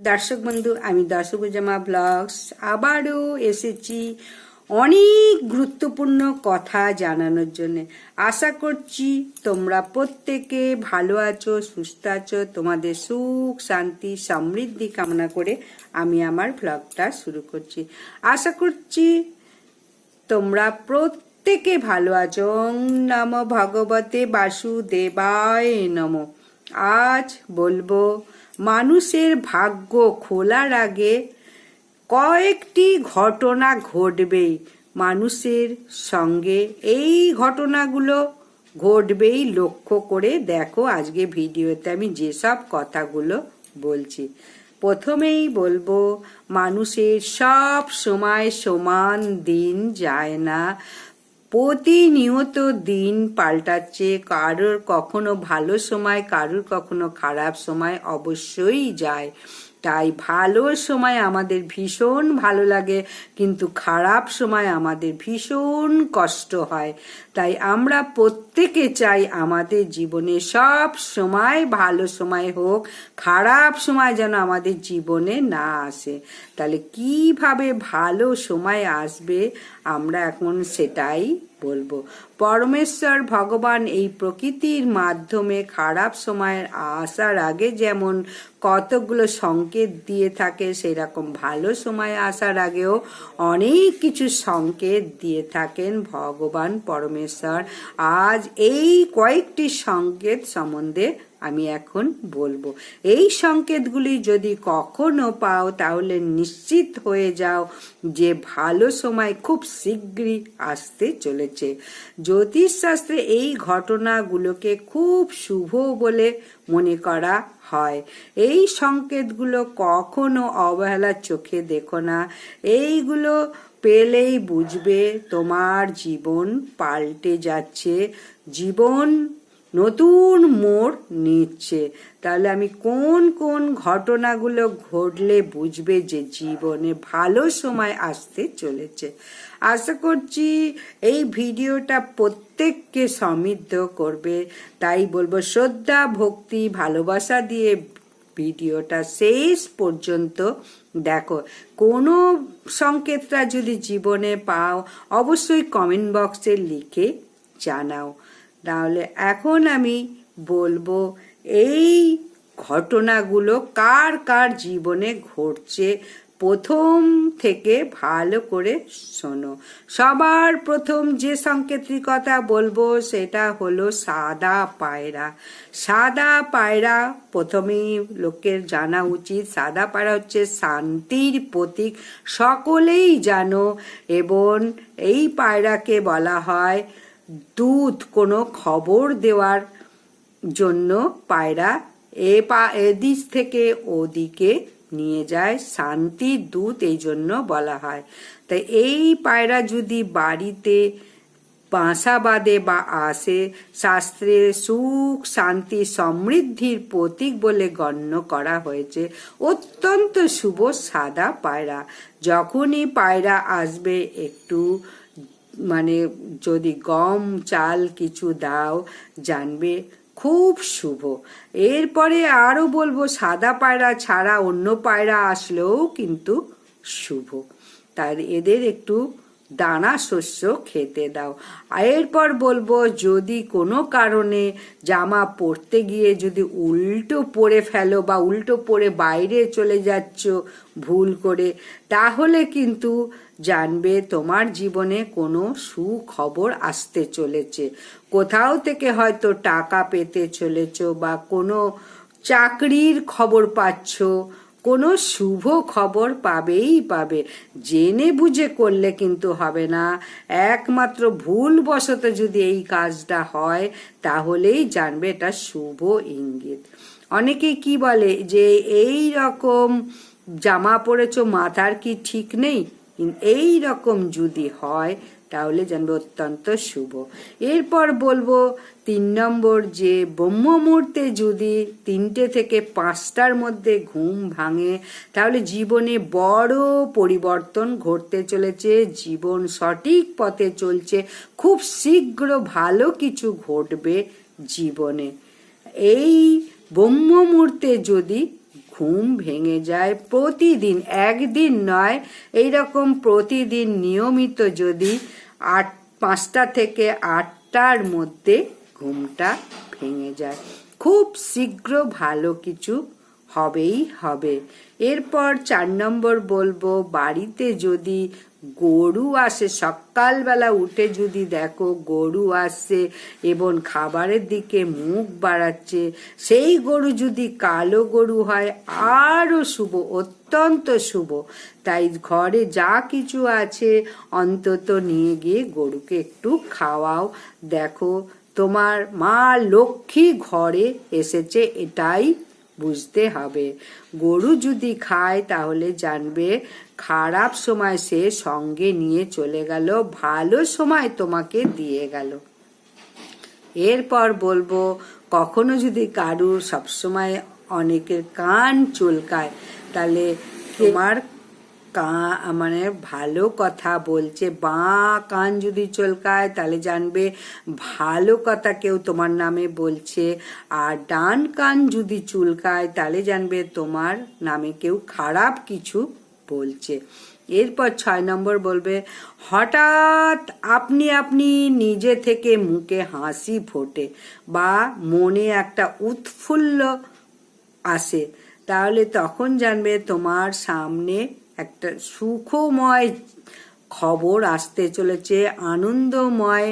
দর্শক বন্ধু, আমি দর্শকুজামা ব্লগস আবারও এসেছি অনেক গুরুত্বপূর্ণ কথা জানানোর জন্য। আশা করছি তোমরা প্রত্যেকে ভালো আছো, সুস্থ আছো, তোমাদের সুখ, শান্তি, সমৃদ্ধি কামনা করে আমি আমার ব্লগটা শুরু করছি। আশা করছি তোমরা প্রত্যেকে ভালো আছো। নম ভগবতে বাসুদেবায় নম। আজ বলব, মানুষের ভাগ্য খোলার আগে কয়েকটি ঘটনা ঘটবেই। মানুষের সঙ্গে এই ঘটনাগুলো ঘটবেই, লক্ষ্য করে দেখো আজকে ভিডিওতে আমি যেসব কথাগুলো বলছি। প্রথমেই বলব, মানুষের সব সময় সমান দিন যায় না। প্রতিনিয়ত দিন পাল্টাচ্ছে। কারোর কখনো ভালো সময় কারোর কখনো খারাপ সময় অবশ্যই যায়। তাই ভালো সময় আমাদের ভীষণ ভালো লাগে, কিন্তু খারাপ সময় আমাদের ভীষণ কষ্ট হয়। তাই আমরা প্রত্যেকে চাই আমাদের জীবনে সব সময় ভালো সময় হোক, খারাপ সময় যেন আমাদের জীবনে না আসে। তাহলে কীভাবে ভালো সময় আসবে, আমরা এখন সেটাই বলব। পরমেশ্বর ভগবান এই প্রকৃতির মাধ্যমে খারাপ সময়ের আসার আগে যেমন কতগুলো সংকেত দিয়ে থাকে, সেরকম ভালো সময় আসার আগেও অনেক কিছু সংকেত দিয়ে থাকেন ভগবান পরমেশ্বর। আজ এই কয়েকটি সংকেত সম্বন্ধে আমি এখন বলব। এই সংকেতগুলি যদি কখনো পাও, তাহলে নিশ্চিত হয়ে যাও যে ভালো সময় খুব শীঘ্রই আসতে চলেছে। জ্যোতিষশাস্ত্রে এই ঘটনাগুলোকে খুব শুভ বলে মনে করা হয়। এই সংকেতগুলো কখনো অবহেলার চোখে দেখো না। এইগুলো পেলেই বুঝবে তোমার জীবন পাল্টে যাচ্ছে। জীবন নতুন মোড় নিচ্ছে। তাহলে আমি কোন কোন ঘটনাগুলো ঘটলে বুঝবে যে জীবনে ভালো সময় আসতে চলেছে? আশা করছি এই ভিডিওটা প্রত্যেককে সমৃদ্ধ করবে। তাই বলব, শ্রদ্ধা, ভক্তি, ভালোবাসা দিয়ে ভিডিওটা শেষ পর্যন্ত দেখো। কোনো সংকেতটা যদি জীবনে পাও, অবশ্যই কমেন্ট বক্সে লিখে জানাও। তাহলে এখন আমি বলব, এই ঘটনাগুলো কার কার জীবনে ঘটছে? প্রথম থেকে ভালো করে শোনো। সবার প্রথম যে সংকেতের কথা বলব সেটা হলো সাদা পায়রা। সাদা পায়রা প্রথমেই লোকের জানা উচিত। সাদা পায়রা হচ্ছে শান্তির প্রতীক। সকলেই জানো, এবং এই পায়রাকে বলা হয় দূত কোনো খবর দেওয়ার জন্য পায়রা এ পা এদিক থেকে ওদিকে নিয়ে যায়। শান্তির দূত এই জন্য বলা হয়। তাই এই পায়রা যদি বাড়িতে বাসা বাঁধে বা আসে, শাস্ত্রে সুখ, শান্তি, সমৃদ্ধির প্রতীক বলে গণ্য করা হয়েছে। অত্যন্ত শুভ, সাদা পায়রা। যখনই পায়রা আসবে, একটু মানে যদি গম, চাল কিছু দাও, জানবে খুব শুভ। এরপরে আরও বলব, সাদা পায়রা ছাড়া অন্য পায়রা আসলেও কিন্তু শুভ। তার এদের একটু দানা শস্য খেতে দাও। এরপর বলব, যদি কোনো কারণে জামা পরতে গিয়ে যদি উল্টো পরে ফেলো বা উল্টো পরে বাইরে চলে যাচ্ছ ভুল করে, তাহলে কিন্তু জানবে তোমার জীবনে কোনো সুখবর আসতে চলেছে। কোথাও থেকে হয়তো টাকা পেতে চলেছ বা কোনো চাকরির খবর পাচ্ছ, কোনো শুভ খবর পাবেই পাবে। জেনে বুঝে করলে কিন্তু হবে না। একমাত্র ভুলবশত যদি এই কাজটা হয়, তাহলেই জানবে এটা শুভ ইঙ্গিত। অনেকেই কি বলে যে এই রকম জামা পরেছ, মাথার কি ঠিক নেই? এই রকম যদি হয়, তাহলে জানবে অত্যন্ত শুভ। এরপর বলব, তিন নম্বর যে ব্রহ্ম মুহূর্তে যদি তিনটে থেকে পাঁচটার মধ্যে ঘুম ভাঙে, তাহলে জীবনে বড় পরিবর্তন ঘটতে চলেছে, জীবন সঠিক পথে চলছে, খুব শীঘ্র ভালো কিছু ঘটবে জীবনে। এই ব্রহ্ম মুহূর্তে যদি ঘুম ভেঙে যায় প্রতিদিন, একদিন নয় এই রকম প্রতিদিন নিয়মিত যদি আট, পাঁচটা থেকে আটটার মধ্যে ঘুমটা ভেঙে যায়। খুব শীঘ্র ভালো কিছু হবেই হবে। এরপর চার নম্বর বলব, বাড়িতে যদি গরু আসে, সকালবেলা উঠে যদি দেখো গরু আসছে এবং খাবারের দিকে মুখ বাড়াচ্ছে, সেই গরু যদি কালো গরু হয়, আরও শুভ, অত্যন্ত শুভ। তাই ঘরে যা কিছু আছে, অন্তত নিয়ে গিয়ে গরুকে একটু খাওয়াও। দেখো, তোমার মা লক্ষ্মী ঘরে এসেছে, এটাই বুঝতে হবে। গরু যদি খায়, তাহলে জানবে খারাপ সময় সে সঙ্গে নিয়ে চলে গেল, ভালো সময় তোমাকে দিয়ে গেল। এরপর বলব, কখনো যদি কারুর সবসময় অনেকের কান চুলকায়, তাহলে তোমার কা মানে ভালো কথা বলছে, বাঁ কান যদি চলকায়, তাহলে জানবে ভালো কথা কেউ তোমার নামে বলছে, আর ডান কান যদি চুলকায়, তাহলে জানবে তোমার নামে কেউ খারাপ কিছু বলছে। এরপর ছয় নম্বর বলবে, হঠাৎ আপনি আপনি নিজে থেকে মুখে হাসি ফোটে বা মনে একটা উৎফুল্ল আসে, তাহলে তখন জানবে তোমার সামনে একটা সুখময় খবর আসতে চলেছে, আনন্দময়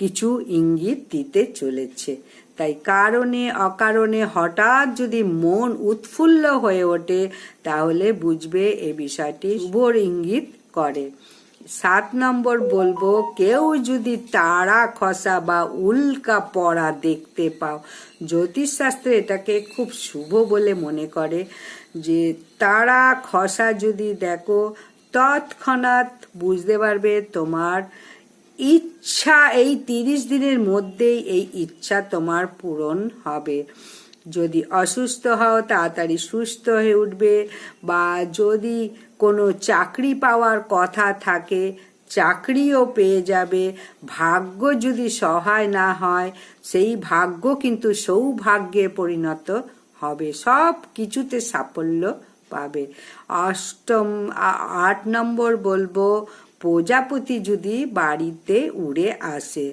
কিছু ইঙ্গিত দিতে চলেছে। তাই কারণে, অকারণে হঠাৎ যদি মন উৎফুল্ল হয়ে ওঠে, তাহলে বুঝবে এই বিষয়টি শুভর ইঙ্গিত করে। সাত নম্বর বলব, কেউ যদি তারা খসা বা উল্কা পড়া দেখতে পাও, জ্যোতিষশাস্ত্রে এটাকে খুব শুভ বলে মনে করে যে তারা খসা যদি দেখো, তৎক্ষণাৎ বুঝতে পারবে তোমার ইচ্ছা, এই তিরিশ দিনের মধ্যেই এই ইচ্ছা তোমার পূরণ হবে। যদি অসুস্থ হও, তাড়াতাড়ি সুস্থ হয়ে উঠবে বা যদি কোনো চাকরি পাওয়ার কথা থাকে, চাকরিও পেয়ে যাবে। ভাগ্য যদি সহায় না হয়, সেই ভাগ্য কিন্তু সৌভাগ্যে পরিণত হবে। সব কিছুতে সাফল্য পাবে। অষ্টম আট নম্বর বলব প্রজাপতি যদি বাড়িতে উড়ে আসে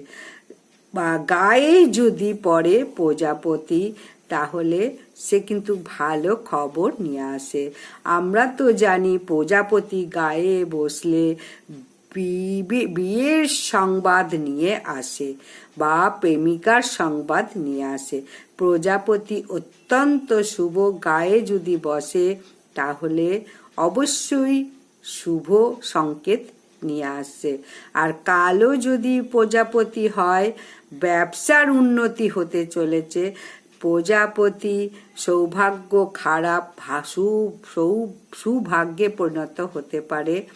বা গায়ে যদি পড়ে প্রজাপতি, তাহলে সে কিন্তু ভালো খবর নিয়ে আসে। আমরা তো জানি প্রজাপতি গায়ে বসলে বিয়ের সংবাদ নিয়ে আসে বা প্রেমিকার সংবাদ নিয়ে আসে। প্রজাপতি অত্যন্ত শুভ গায়ে যদি বসে, তাহলে অবশ্যই শুভ সংকেত নিয়ে আসছে আর কালো যদি প্রজাপতি হয়, ব্যবসার উন্নতি হতে চলেছে। প্রজাপতি সৌভাগ্য খারাপ সু, সুভাগ্যে পরিণত হতে পারে।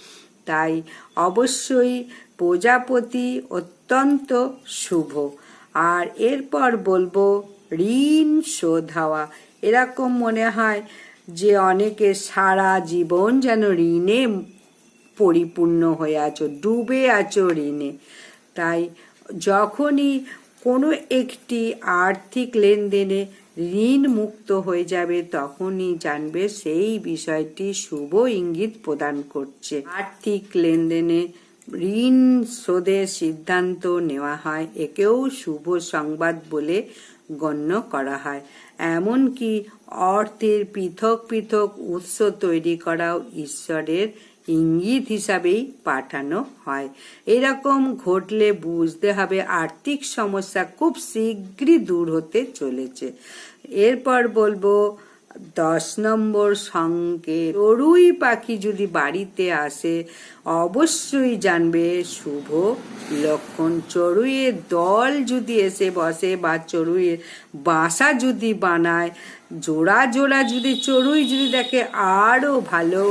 তাই অবশ্যই প্রজাপতি অত্যন্ত শুভ। আর এরপর বলব, ঋণ শোধ হওয়া। এরকম মনে হয় যে অনেকে সারা জীবন যেন ঋণে পরিপূর্ণ হয়ে আছো, ডুবে আছো ঋণে। তাই যখনই কোনো একটি আর্থিক লেনদেনে ঋণ মুক্ত হয়ে যাবে, তখনই জানবে সেই বিষয়টি শুভ ইঙ্গিত প্রদান করছে। আর্থিক লেনদেনে ঋণ শোধের সিদ্ধান্ত নেওয়া হয়, একেও শুভ সংবাদ বলে গণ্য করা হয়। এমনকি অর্থের পৃথক পৃথক উৎস তৈরি করাও ঈশ্বরের ইঙ্গিত হিসাবেই পাঠানো হয়। এরকম ঘটলে বুঝতে হবে আর্থিক সমস্যা খুব শীঘ্রই দূর হতে চলেছে। এরপর বলব, দশ নম্বর সঙ্গে চড়ুই পাখি যদি বাড়িতে আসে, অবশ্যই জানবে শুভ লক্ষণ। চড়ুইয়ের দল যদি এসে বসে বা চড়ুইয়ের বাসা যদি বানায়, জোড়া জোড়া যদি চড়ুই যদি দেখে আরও ভালো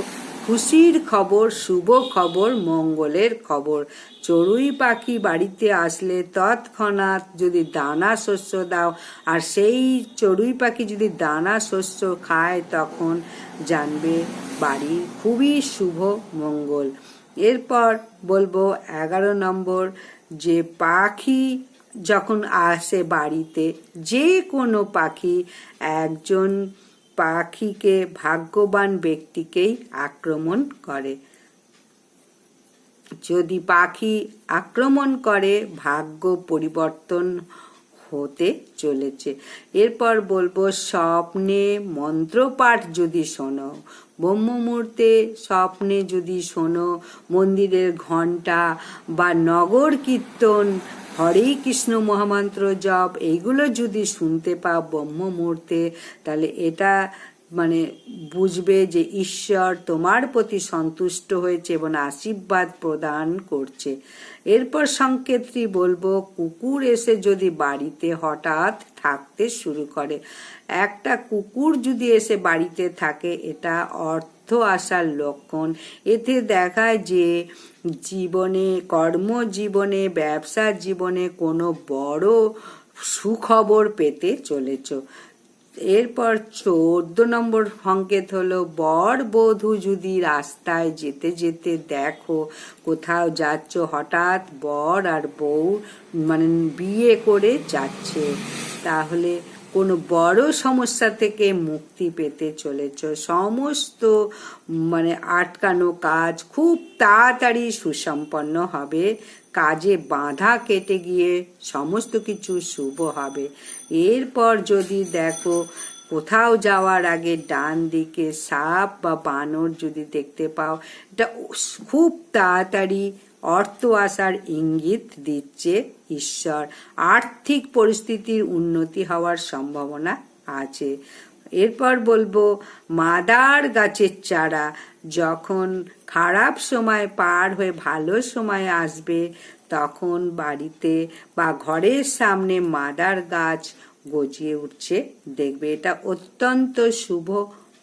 খুশির খবর, শুভ খবর, মঙ্গলের খবর। চড়ুই পাখি বাড়িতে আসলে তৎক্ষণাৎ যদি দানা শস্য দাও, আর সেই চড়ুই পাখি যদি দানা শস্য খায়, তখন জানবে বাড়ি খুবই শুভ, মঙ্গল। এরপর বলব এগারো নম্বর, যে পাখি যখন আসে বাড়িতে, যে কোনো পাখি একজন পাখিকে ভাগ্যবান ব্যক্তিকেই আক্রমণ করে। যদি পাখি আক্রমণ করে, ভাগ্য পরিবর্তন হতে চলেছে। এরপর বলব, স্বপ্নে মন্ত্রপাঠ যদি শোনো ব্রহ্ম মুহূর্তে স্বপ্নে যদি শোনো, মন্দিরের ঘণ্টা বা নগর কীর্তন হরে কৃষ্ণ মহামন্ত্র জপ এইগুলো যদি শুনতে পাও ব্রহ্ম মুহূর্তে তাহলে এটা মানে বুঝবে যে ঈশ্বর তোমার প্রতি সন্তুষ্ট হয়েছে এবং আশীর্বাদ প্রদান করছে। এরপর সংকেতটি বলব, কুকুর এসে যদি বাড়িতে হঠাৎ থাকতে শুরু করে, একটা কুকুর যদি এসে বাড়িতে থাকে, এটা অর্থ আসার লক্ষণ। এতে দেখায় যে জীবনে, কর্মজীবনে, ব্যবসা জীবনে কোনো বড় সুখবর পেতে চলেছ। এরপর চোদ্দ নম্বর সংকেত হলো, বর বধু যদি রাস্তায় যেতে যেতে দেখো কোথাও যাচ্ছ হঠাৎ বর আর বউ মানে বিয়ে করে যাচ্ছে। তাহলে কোনো বড় সমস্যা থেকে মুক্তি পেতে চলেছ। সমস্ত মানে আটকানো কাজ খুব তাড়াতাড়ি সুসম্পন্ন হবে। কাজে বাধা কেটে গিয়ে সমস্ত কিছু শুভ হবে। এরপর যদি দেখো, কোথাও যাওয়ার আগে ডান দিকে সাপ বা বানর যদি দেখতে পাও, এটা খুব তাড়াতাড়ি অর্থ আসার ইঙ্গিত দিচ্ছে ঈশ্বর। আর্থিক পরিস্থিতির উন্নতি হওয়ার সম্ভাবনা আছে। এরপর বলব, মাদার গাছের চারা যখন খারাপ সময় পার হয়ে ভালো সময় আসবে, তখন বাড়িতে বা ঘরের সামনে মাদার গাছ গজিয়ে উঠছে। দেখবে এটা অত্যন্ত শুভ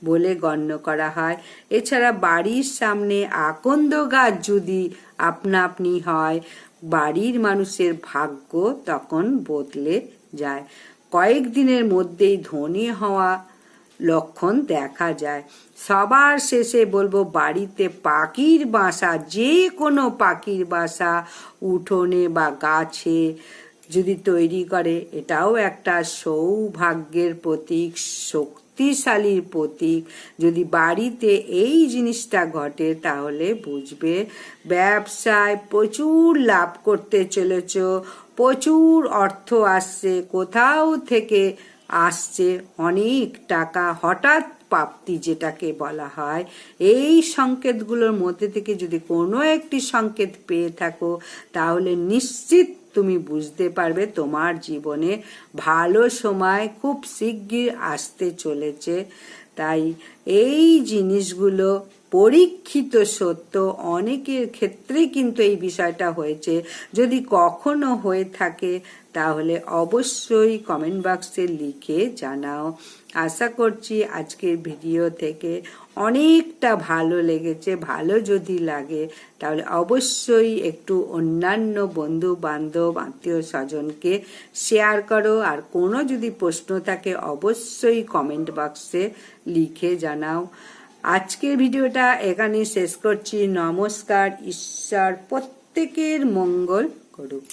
বলে গণ্য করা হয়। এছাড়া বাড়ির সামনে আকন্দ গাছ যদি আপনা আপনি হয়, বাড়ির মানুষের ভাগ্য তখন বদলে যায়। কয়েকদিনের মধ্যেই ধনী হওয়া লক্ষণ দেখা যায়। সবার শেষে বলব, বাড়িতে পাখির বাসা, যে কোনো পাখির বাসা, উঠোনে বা গাছে যদি তৈরি করে, এটাও একটা সৌভাগ্যের প্রতীক শক্তিশালীর প্রতীক। যদি বাড়িতে এই জিনিসটা ঘটে, তাহলে বুঝবে ব্যবসায় প্রচুর লাভ করতে চলেছ। প্রচুর অর্থ আসছে, কোথাও থেকে আসছে অনেক টাকা। হঠাৎ প্রাপ্তি যেটাকে বলা হয়। এই সংকেতগুলোর মধ্যে থেকে যদি কোনো একটি সংকেত পেয়ে থাকো, তাহলে নিশ্চিত তুমি বুঝতে পারবে তোমার জীবনে ভালো সময় খুব শিগগির আসতে চলেছে। তাই এই জিনিসগুলো পরীক্ষিত সত্য অনেকের ক্ষেত্রে কিন্তু এই বিষয়টা হয়েছে। যদি কখনো হয়ে থাকে, তাহলে অবশ্যই কমেন্ট বক্সে লিখে জানাও। আশা করছি আজকের ভিডিও থেকে অনেকটা ভালো লেগেছে, ভালো যদি লাগে, তাহলে অবশ্যই একটু অন্যান্য বন্ধু বান্ধব আত্মীয় স্বজনকে শেয়ার করো। আর কোনো যদি প্রশ্ন থাকে, অবশ্যই কমেন্ট বক্সে লিখে জানাও। আজকের ভিডিওটা এখানে শেষ করছি। নমস্কার ঈশ্বর প্রত্যেকের মঙ্গল করুক।